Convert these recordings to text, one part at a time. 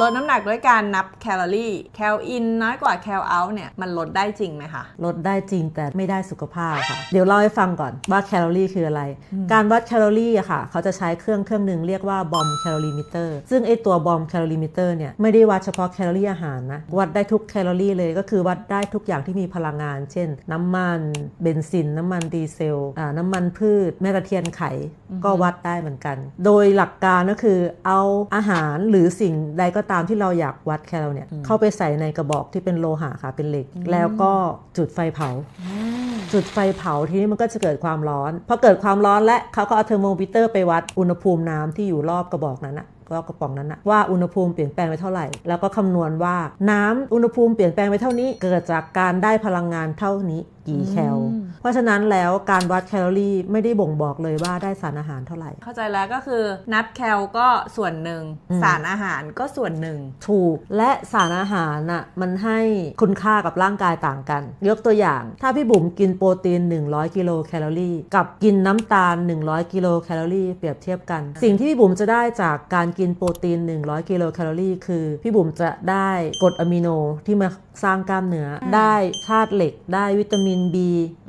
ลดน้ำหนักด้วยการนับแคลอรี่ แคลอินน้อยกว่าแคลเอาท์เนี่ย มันลดได้จริงไหมคะ ลดได้จริงแต่ไม่ได้สุขภาพค่ะ เดี๋ยวเล่าให้ฟังก่อนว่าแคลอรี่คืออะไร การวัดแคลอรี่อะค่ะ เขาจะใช้เครื่องเครื่องหนึ่งเรียกว่าบอมแคลอรี่มิเตอร์ ซึ่งไอตัวบอมแคลอรี่มิเตอร์เนี่ยไม่ได้วัดเฉพาะแคลอรี่อาหารนะ วัดได้ทุกแคลอรี่เลยก็คือวัดได้ทุกอย่างที่มีพลังงาน เช่น น้ำมัน เบนซิน น้ำมันดีเซลอ่าน้ำมันพืช แม้กระเทียนไข ก็วัดได้เหมือนกัน โดยหลักการก็คือเอาอาหารหรือสิ่งใดก็ตามที่เราอยากวัดแคลเนี่ยเข้าไปใส่ในกระบอกที่เป็นโลหะค่ะเป็นเหล็ก แล้วก็จุดไฟเผา จุดไฟเผาทีนี้มันก็จะเกิดความร้อนพอเกิดความร้อนและเขาก็เอาเทอร์โมมิเตอร์ไปวัดอุณหภูมิน้ำที่อยู่รอบกระบอกนั้นอะรอบกระป๋องนั้นอะว่าอุณหภูมิเปลี่ยนแปลงไปเท่าไหร่ แล้วก็คำนวณว่าน้ำอุณหภูมิเปลี่ยนแปลงไปเท่านี้ เกิดจากการได้พลังงานเท่านี้กี่แคลอืมเพราะฉะนั้นแล้วการวัดแคลอรี่ไม่ได้บ่งบอกเลยว่าได้สารอาหารเท่าไหร่ เข้าใจแล้วก็คือนับแคลก็ส่วนหนึ่งอืมสารอาหารก็ส่วนหนึ่ง ถูก และสารอาหารน่ะมันให้คุณค่ากับร่างกายต่างกัน ยกตัวอย่าง ถ้าพี่บุ๋มกินโปรตีน 100 กิโลแคลอรี่ กับกินน้ำตาล 100 กิโลแคลอรี่เปรียบเทียบกัน สิ่งที่พี่บุ๋มจะได้จากการกินโปรตีน 100 กิโลแคลอรี่คือ พี่บุ๋มจะได้กรดอะมิโนที่มาสร้างกล้ามเนื้ออมได้ธาตุเหล็กได้วิตามิน B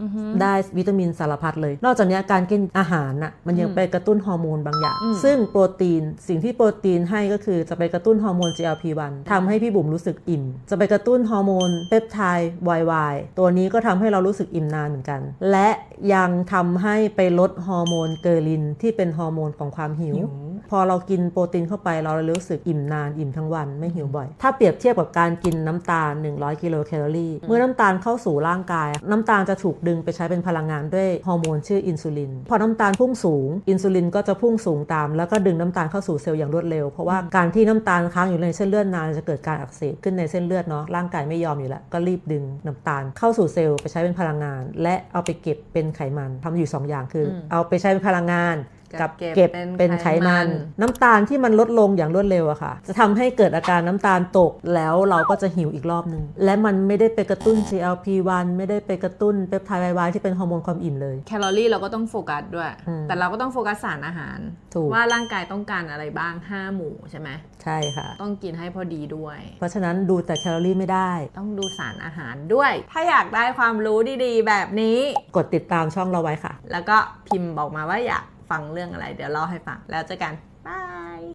อือฮึได้วิตามินสารพัดเลย นอกจากนี้การกินอาหารน่ะมันยังอืมไปกระตุ้นฮอร์โมนบางอย่างอืมซึ่งโปรตีนสิ่งที่โปรตีนให้ก็คือจะไปกระตุ้นฮอร์โมน GLP-1 ทำให้พี่บุ๋มรู้สึกอิ่ม จะไปกระตุ้นฮอร์โมนเปปไทด์ YY ตัวนี้ก็ทำให้เรารู้สึกอิ่มนานเหมือนกัน และยังทำให้ไปลดฮอร์โมนเกอรินที่เป็นฮอร์โมนของความหิวหิว พอเรากินโปรตีนเข้าไปเราเลยรู้สึกอิ่มนานอิ่มทั้งวันไม่หิวบ่อย ถ้าเปรียบเทียบกับการกินน้ำตาล 100 กิโลแคลอรี่ เมื่อน้ำตาลเข้าสู่ร่างกาย น้ำตาลจะถูกดึงไปใช้เป็นพลังงานด้วยฮอร์โมนชื่ออินซูลิน พอน้ำตาลพุ่งสูง อินซูลินก็จะพุ่งสูงตาม แล้วก็ดึงน้ำตาลเข้าสู่เซลล์อย่างรวดเร็ว เพราะว่าการที่น้ำตาลค้างอยู่ในเส้นเลือดนานจะเกิดการอักเสบขึ้นในเส้นเลือดเนาะ ร่างกายไม่ยอมอยู่แล้ว ก็รีบดึงน้ำตาลเข้าสู่เซลล์ไปใช้เป็นพลังงาน และเอาไปเก็บเป็นไขมันทำอยู่สองอย่างคืออมเอาไปใช้เป็นพลังงาน กับเก็บเก็บเป็นเป็นไขไขมัมันนน้ำตาลที่มันลดลงอย่างรวดเร็วอะค่ะ จะทำให้เกิดอาการน้ำตาลตกแล้วเราก็จะหิวอีกรอบหนึ่งและมันไม่ได้ไปกระตุ้น GLP-1 ไม่ได้ไปกระตุ้นเปปไทด์ไวๆที่เป็นฮอร์โมนความอิ่มเลยแคลอรี่เราก็ต้องโฟกัสด้วยอืมแต่เราก็ต้องโฟกัสสารอาหารถูกว่าร่างกายต้องการอะไรบ้าง 5 หมู่ใช่ไหมใช่ค่ะ ต้องกินให้พอดีด้วย เพราะฉะนั้นดูแต่แคลอรี่ไม่ได้ ต้องดูสารอาหารด้วย ถ้าอยากได้ความรู้ดีๆ แบบนี้ กดติดตามช่องเราไว้ค่ะ แล้วก็พิมพ์บอกมาว่าอยาก ฟังเรื่องอะไร เดี๋ยวเล่าให้ฟังแล้วเจอกัน